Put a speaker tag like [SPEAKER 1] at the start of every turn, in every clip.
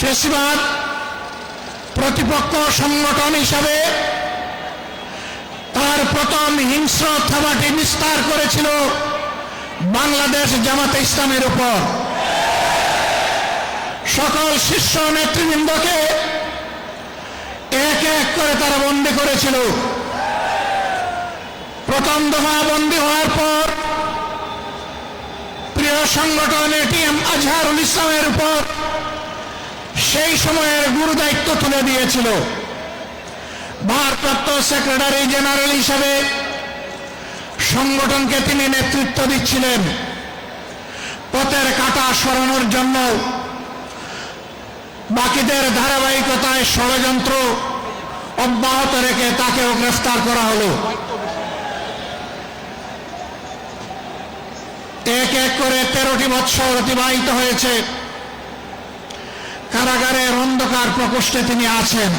[SPEAKER 1] ফেসিবাদ প্রতিপক্ষ সংগঠন হিসাবে তার প্রথম হিংস্র থাবাটি বিস্তার করেছিল বাংলাদেশ জামাতে ইসলামের উপর। সকল শীর্ষ নেতৃবৃন্দকে এক এক করে তারা বন্দী করেছিল। প্রথম দফা বন্দী হওয়ার পর প্রিয় সংগঠন এটিএম আজহারুল ইসলামের উপর সেই সময়ের গুরু দায়িত্ব তুলে দিয়েছিল। ভারপ্রাপ্ত সেক্রেটারি জেনারেল হিসাবে সংগঠনকে তিনি নেতৃত্ব দিচ্ছিলেন। পথের কাটা সরানোর জন্য বাকিদের ধারাবাহিকতায় ষড়যন্ত্র অব্যাহত রেখে তাকেও গ্রেফতার করা হলো। এক এক করে তেরোটি বৎসর অতিবাহিত হয়েছে। কারাগারের অন্ধকার প্রকোষ্ঠে তিনি আছেন।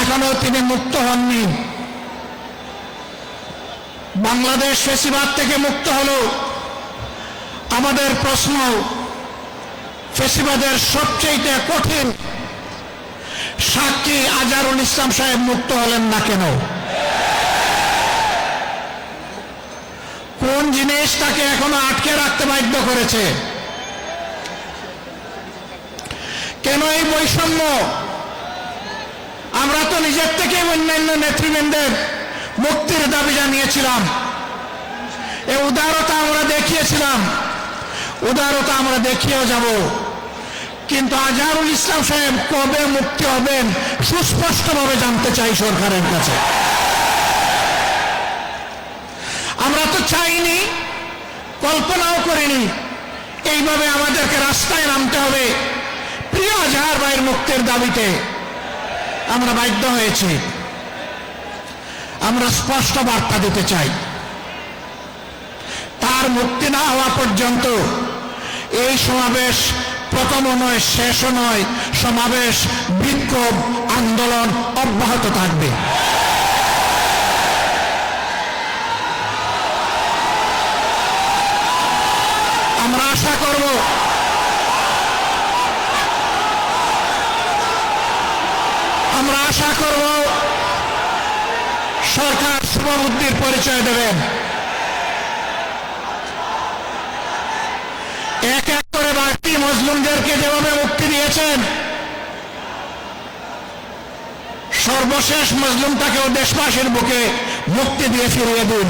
[SPEAKER 1] এখনও তিনি মুক্ত হননি। বাংলাদেশ ফেসিবাদ থেকে মুক্ত হলো। আমাদের প্রশ্ন, ফেসিবাদের সবচেয়ে কঠিন সাক্ষী আজারুল ইসলাম সাহেব মুক্ত হলেন না কেন? কোন জিনিস তাকে এখনও আটকে রাখতে বাধ্য করেছে? কেন বৈষম্য? আমরা তো নিজের থেকে অন্যান্য নেতৃবৃন্দের মুক্তির দাবি জানিয়েছিলাম। এ উদারতা আমরা দেখিয়েছিলাম। উদারতা আমরা দেখিয়েও যাব। কিন্তু আজহারুল ইসলাম সাহেব কবে মুক্তি হবেন সুস্পষ্টভাবে জানতে চাই সরকারের কাছে। আমরা তো চাইনি, কল্পনাও করিনি, এইভাবে আমাদেরকে রাস্তায় নামতে হবে। প্রিয় আজহার ভাইয়ের মুক্তির দাবিতে আমরা বাধ্য হয়েছি। আমরা স্পষ্ট বার্তা দিতে চাই। তার মুক্তি না হওয়া পর্যন্ত এই সমাবেশ নয় নয়, সমাবেশ, বিক্ষোভ, আন্দোলন অব্যাহত থাকবে। আমরা আশা করব আমরা আশা করব সরকার শুভবুদ্ধির পরিচয় দেবেন এক এক করে বাড়তি মজলুমদেরকে যেভাবে মুক্তি দিয়েছেন, সর্বশেষ মজলুমটাকেও দেশবাসীর বুকে মুক্তি দিয়ে ফিরিয়ে দিন।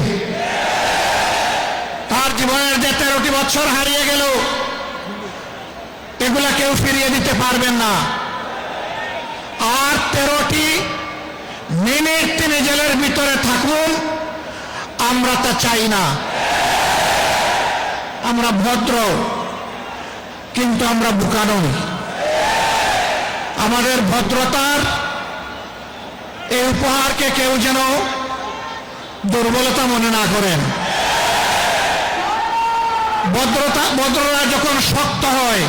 [SPEAKER 1] তার জীবনের যে তেরোটি বছর হারিয়ে গেল এগুলা কেউ ফিরিয়ে দিতে পারবেন না। আর তেরোটি মিনিট তিনি জেলের ভিতরে থাকুন, আমরা তা চাই না। আমরা ভদ্র, কিন্তু আমরা বোকা আমাদের ভদ্রতার এই উপহারকে কেউ যেন দুর্বলতা মনে না করেন। ভদ্রতা ভদ্রতা যখন শক্ত হয়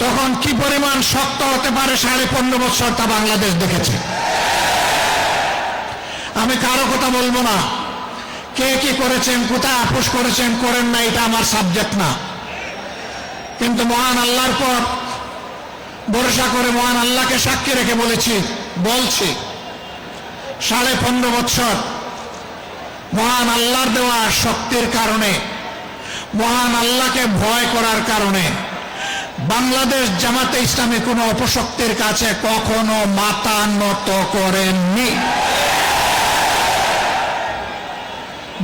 [SPEAKER 1] তখন কি পরিমাণ শক্ত হতে পারে সাড়ে পনেরো বছর তা বাংলাদেশ দেখেছে। আমি কারও কথা বলব না। কে কি করেছেন, কোথায় আপোষ করেছেন, করেন না, এটা আমার সাবজেক্ট না। কিন্তু মহান আল্লাহর পর ভরসা করে মহান আল্লাহকে সাক্ষী রেখে বলেছি, বলছি, সাড়ে পনেরো বছর মহান আল্লাহর দেওয়া শক্তির কারণে, মহান আল্লাহকে ভয় করার কারণে বাংলাদেশ জামাতে ইসলামী কোনো অপশক্তির কাছে কখনো মাথা নত করেননি।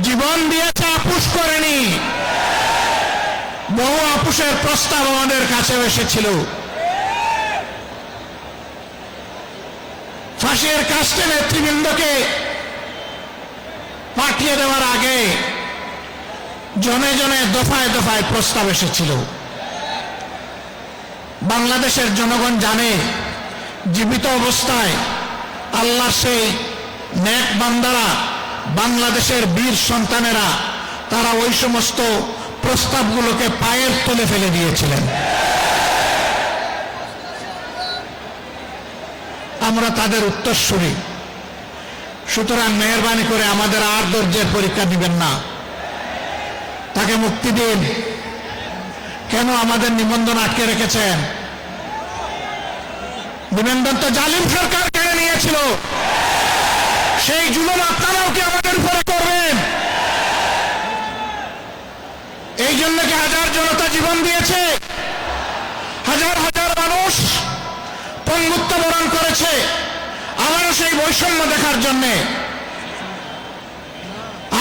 [SPEAKER 1] জীবন দিয়েছে, আপুষ করেনি। বহু আপুষের প্রস্তাব আমাদের কাছে এসেছিল। ফাঁসির কাস্টে নেতৃবৃন্দকে পাঠিয়ে দেওয়ার আগে জনে জনে দফায় দফায় প্রস্তাব এসেছিল। বাংলাদেশের জনগণ জানে, জীবিত অবস্থায় আল্লাহ সেই নেক বান্দারা, বাংলাদেশের বীর সন্তানেরা, তারা ওই সমস্ত প্রস্তাবগুলোকে পায়ের তলে ফেলে দিয়েছিলেন। আমরা তাদের উত্তরসূরি সুতরাং মেহরবানি করে আমাদের আর ধৈর্যের পরীক্ষা দিবেন না। তাকে মুক্তি দিন। কেন আমাদের নিবন্ধন আটকে রেখেছেন? নিবন্ধন তো জালিম সরকার কেড়ে নিয়েছিল। সেই জুলুম আপনারাও কি আমাদের উপরে করবেন? এই জন্য কি হাজার জনতা জীবন দিয়েছে? হাজার হাজার মানুষ পঙ্গুত্ব বরণ করেছে আবারও সেই বৈষম্য দেখার জন্যে।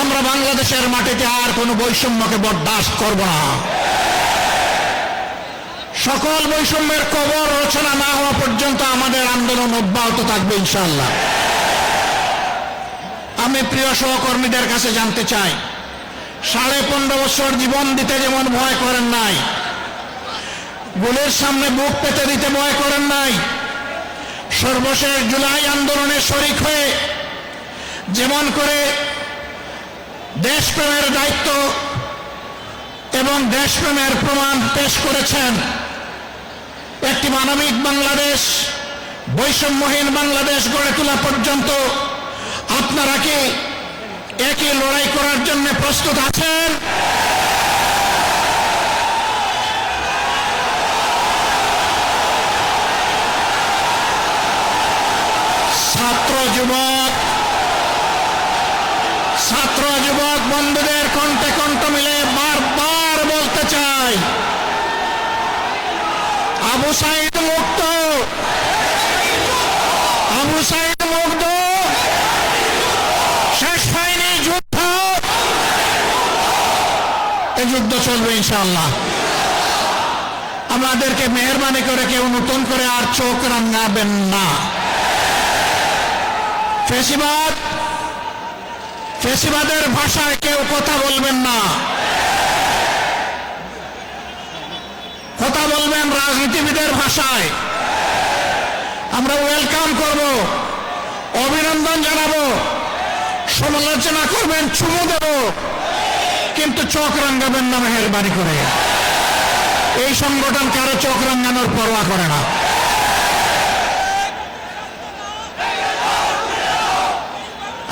[SPEAKER 1] আমরা বাংলাদেশের মাটিতে আর কোনো বৈষম্যকে বরদাস্ত করব না। সকল বৈষম্যের কবর রচনা না হওয়া পর্যন্ত আমাদের আন্দোলন অব্যাহত থাকবে ইনশাল্লাহ আমি প্রিয় সহকর্মীদের কাছে জানতে চাই, সাড়ে পনেরো বছর জীবন দিতে যেমন ভয় করেন নাই, গুলির সামনে বুক পেতে দিতে ভয় করেন নাই, সর্বশেষ জুলাই আন্দোলনে শরিক হয়ে যেমন করে দেশপ্রেমের দায়িত্ব এবং দেশপ্রেমের প্রমাণ পেশ করেছেন মানবিক বাংলাদেশ, বৈষম্যহীন বাংলাদেশ গড়ে তোলা পর্যন্ত আপনারা কি একই লড়াই করার জন্য প্রস্তুত আছেন? ছাত্র যুবক ছাত্র যুবক বন্ধুদের কণ্ঠে কণ্ঠ মিলে বারবার বলতে চাই, আবু সাইদ সাইদ মুক্ত শেষ হয়নি যুদ্ধ। যুদ্ধ চলবে ইনশাল্লাহ আমাদেরকে মেহরবানি করে কেউ নতুন করে আর চোখ রাঙাবেন না। ফেসিবাদ, ফেসিবাদের ভাষায় কেউ কথা বলবেন না। কথা বলবেন রাজনীতিবিদের ভাষায়। আমরা ওয়েলকাম করব। অভিনন্দন জানাব। সমালোচনা করবেন, চুমু দেব। কিন্তু চোখ রাঙ্গাবেন না মেহরবানি করে। এই সংগঠন কারও চোখ রাঙ্গানোর পরোয়া করে না।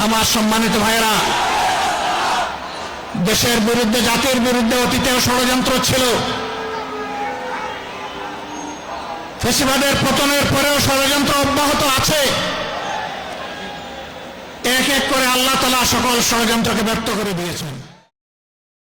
[SPEAKER 1] আমার সম্মানিত ভাইরা দেশের বিরুদ্ধে, জাতির বিরুদ্ধে অতীতেও ষড়যন্ত্র ছিল। ফেসিবাদের পতনের পরেও ষড়যন্ত্র অব্যাহত আছে। এক এক করে আল্লাহ তালা সকল ষড়যন্ত্রকে ব্যর্থ করে দিয়েছেন।